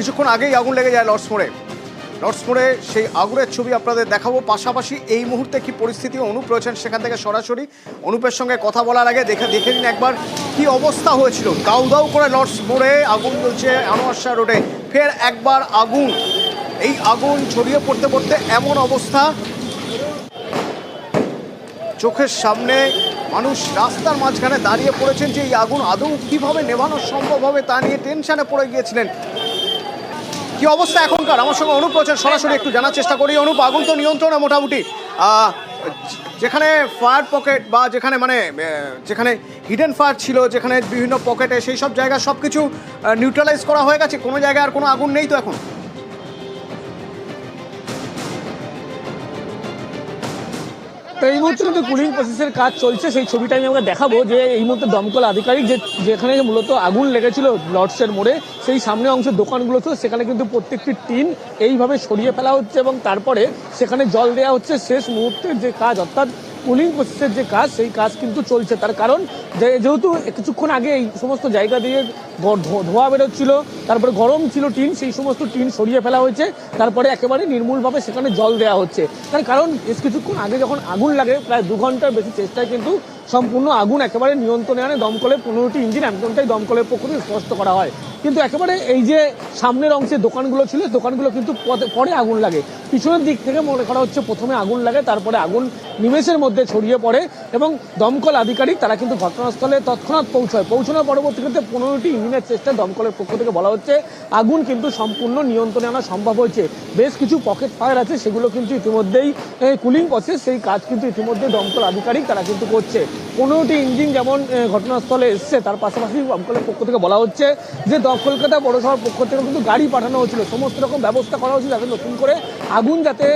কিছুক্ষণ আগেই আগুন লেগে যায় লর্ডস মোড়ে। লর্ডস মোড়ে সেই আগুনের ছবি আপনাদের দেখাবো। পাশাপাশি এই মুহূর্তে কি পরিস্থিতি অনুপ রয়েছেন সেখান থেকে সরাসরি। অনুপের সঙ্গে কথা বলার আগে দেখে দেখে নিন একবার কি অবস্থা হয়েছিল। দাউ দাউ করে লর্ডস মোড়ে আগুন জ্বলছে আনোয়ার শাহ রোডে। ফের একবার আগুন। এই আগুন ছড়িয়ে পড়তে পড়তে এমন অবস্থা। চোখের সামনে মানুষ রাস্তার মাঝখানে দাঁড়িয়ে পড়েছেন যে এই আগুন আদৌ কীভাবে নেভানো সম্ভব হবে তা নিয়ে টেনশানে পড়ে গিয়েছিলেন কি অবস্থা এখনকার? আমার সঙ্গে অনুপ রয়েছেন, সরাসরি একটু জানার চেষ্টা করি। অনুপ আগুন তো নিয়ন্ত্রণে মোটামুটি যেখানে ফায়ার পকেট বা যেখানে মানে যেখানে হিডেন ফায়ার ছিল, যেখানে বিভিন্ন পকেটে সেই সব জায়গা সব কিছু নিউট্রালাইজ করা হয়ে গেছে, কোনো জায়গায় আর কোনো আগুন নেই তো এখন? তো এই মুহূর্তে কিন্তু কুলিং প্রসেসের কাজ চলছে। সেই ছবিটা আমি আমাকে দেখাবো যে এই মুহূর্তে দমকল আধিকারিক যে যেখানে মূলত আগুন লেগেছিল লর্ডসের মোড়ে, সেই সামনে অংশের দোকানগুলো ছিল সেখানে কিন্তু প্রত্যেকটি টিন এইভাবে সরিয়ে ফেলা হচ্ছে এবং তারপরে সেখানে জল দেওয়া হচ্ছে। শেষ মুহূর্তের যে কাজ, অর্থাৎ কুলিং প্রসেসের যে কাজ, সেই কাজ কিন্তু চলছে। তার কারণ যেহেতু কিছুক্ষণ আগে এই সমস্ত জায়গা দিয়ে ধোঁয়া বেরোচ্ছিল, তারপরে গরম ছিল টিন, সেই সমস্ত টিন সরিয়ে ফেলা হয়েছে, তারপরে একেবারে নির্মূলভাবে সেখানে জল দেওয়া হচ্ছে। তার কারণ, বেশ কিছুক্ষণ আগে যখন আগুন লাগে, প্রায় দু ঘণ্টার বেশি চেষ্টায় কিন্তু সম্পূর্ণ আগুন একেবারে নিয়ন্ত্রণে আনে দমকলের পনেরোটি ইঞ্জিন এমনটাই দমকলের পক্ষ থেকে স্পষ্ট করা হয়। কিন্তু একেবারে এই যে সামনের অংশে দোকানগুলো ছিল দোকানগুলো কিন্তু পরে আগুন লাগে। পিছনের দিক থেকে মনে করা হচ্ছে প্রথমে আগুন লাগে, তারপরে আগুন নিমেষের মধ্যে ছড়িয়ে পড়ে এবং দমকল আধিকারিক, তারা কিন্তু ঘটনাস্থলে তৎক্ষণাৎ পৌঁছায়। পৌঁছানোর পরবর্তীতে পনেরোটি ইঞ্জিনের চেষ্টায় দমকলের পক্ষ থেকে বলা হচ্ছে, আগুন কিন্তু সম্পূর্ণ নিয়ন্ত্রণে আনা সম্ভব হয়েছে। বেশ কিছু পকেট ফায়ার আছে, সেগুলো কিন্তু ইতিমধ্যেই কুলিং প্রসেস সেই কাজ কিন্তু ইতিমধ্যে দমকল আধিকারিক তারা কিন্তু করছে। পনেরোটি ইঞ্জিন যেমন ঘটনাস্থলে এসছে, তার পাশাপাশি দমকলের পক্ষ থেকে বলা হচ্ছে যে কলকাতা পৌরসভার পক্ষ থেকে কিন্তু গাড়ি পাঠানো হয়েছিল। সমস্ত রকম ব্যবস্থা করা হয়েছিল যাতে নতুন করে আগুন যাতে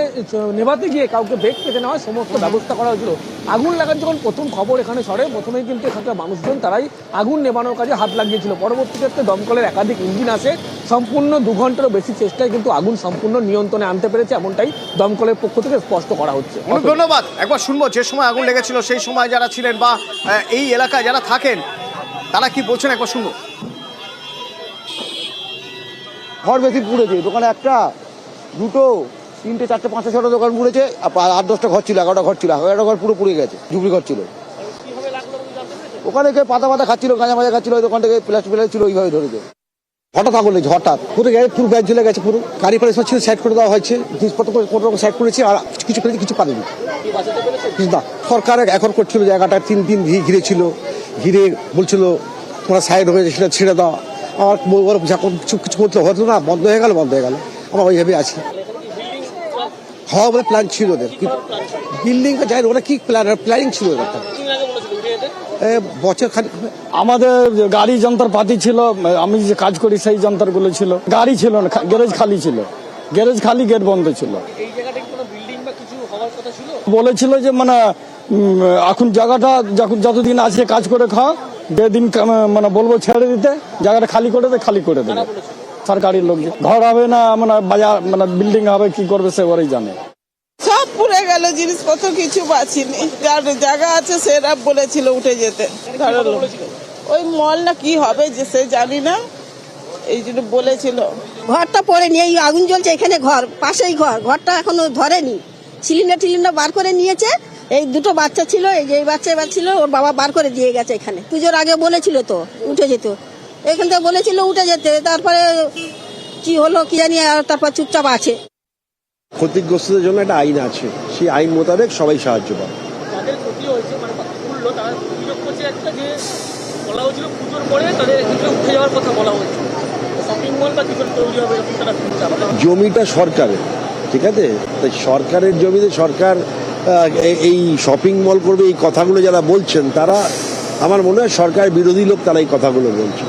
নেভাতে গিয়ে কাউকে বেগ পেতে না হয়, সমস্ত ব্যবস্থা করা হয়েছিল। আগুন লাগার যখন প্রথম খবর এখানে সরে প্রথমেই কিন্তু এখানকার মানুষজন তারাই আগুন নেভানোর কাজে হাত লাগিয়েছিল। পরবর্তী ক্ষেত্রে দমকলের একাধিক ইঞ্জিন আসে সম্পূর্ণ দু ঘন্টারও বেশি চেষ্টায় কিন্তু আগুন সম্পূর্ণ নিয়ন্ত্রণে আনতে পেরেছে এমনটাই দমকলের পক্ষ থেকে স্পষ্ট করা হচ্ছে। ধন্যবাদ। একবার শুনব যে সময় আগুন লেগেছিল সেই সময় যারা ছিলেন বা এই এলাকায় যারা থাকেন তারা কি বলছেন? একবার শুনব। ঘর বেশি পুড়েছে দোকানে একটা দুটো তিনটে চারটে পাঁচটা ছটা দোকান পুড়েছে আর আট দশটা ঘর ছিল এগারোটা ঘর ছিল এগারোটা ঘর পুরো পুড়ে গেছে ঝুপড়ি ঘর ছিল। ওখানে কেউ পাতা পাতা খাচ্ছিল, গাঁজা মাজা খাচ্ছিল দোকান থেকে প্লাস্টিক প্লাস্টিক ছিল, ওইভাবে ধরে ধরেছে। হঠাৎ আগুন লেগেছে, হঠাৎ। পুরো গাড়ি পুরো ব্যাগ জ্বলে গেছে, পুরো গাড়ি ফাড়ি সব ছিল সাইড করে দেওয়া হয়েছে। জিনিসপত্র কোনো রকম সাইড করেছে, আর কিছু করেছে, কিছু পারেনি। না, সরকার এখন করছিল জায়গাটা তিন দিন ঘিরে ছিল। ঘিরে বলছিল, তোমরা সাইড হয়ে সেটা ছেড়ে দাও। আমার ওরা যখন কিছু কিছু করতে হতো না, বন্ধ হয়ে গেল, বন্ধ হয়ে গেল। আমরা ওইভাবে আছি। হওয়া বলে প্ল্যান ছিল ওদের। বিল্ডিং যাই ওরা কি প্ল্যান প্ল্যানিং ছিল ওদের? বছর খানিক। আমাদের গাড়ি যন্ত্রপাতি ছিল আমি যে কাজ করি সেই যন্ত্রগুলো ছিল। গাড়ি ছিল না গ্যারেজ খালি ছিল। গ্যারেজ খালি গেট বন্ধ ছিল। বলেছিল যে মানে এখন জায়গাটা যখন যতদিন আছে কাজ করে খাও যেদিন মানে বলব ছেড়ে দিতে জায়গাটা খালি করে দে খালি করে দেবে। সরকারি লোক ঘর হবে না মানে বাজার মানে বিল্ডিং হবে কি করবে সে ওরাই জানে। গেল জিনিসপত্র কিছু বাঁচিনি। যার জায়গা আছে সেরা বলেছিল উঠে যেতে। ওই মল না কি হবে যে সে জানি না। এই জন্য বলেছিল। ঘরটা পড়েনি এই আগুন জ্বলছে এখানে ঘর পাশেই ঘর। ঘরটা এখনও ধরেনি। সিলিন্ডার টিলিন্ডার বার করে নিয়েছে। এই দুটো বাচ্চা ছিল এই যে এই বাচ্চা এবার ছিল ওর বাবা বার করে দিয়ে গেছে এখানে। পুজোর আগে বলেছিল তো উঠে যেত। এখান থেকে বলেছিল উঠে যেতে তারপরে কি হলো কি জানি আর তারপর চুপচাপ আছে। ক্ষতিগ্রস্তদের জন্য একটা আইন আছে। সেই আইন মোতাবেক সবাই সাহায্য পাবে। মানে জমিটা সরকারের ঠিক আছে? তাই সরকারের জমিতে সরকার এই শপিং মল করবে এই কথাগুলো যারা বলছেন তারা আমার মনে হয় সরকার বিরোধী লোক তারা এই কথাগুলো বলছে।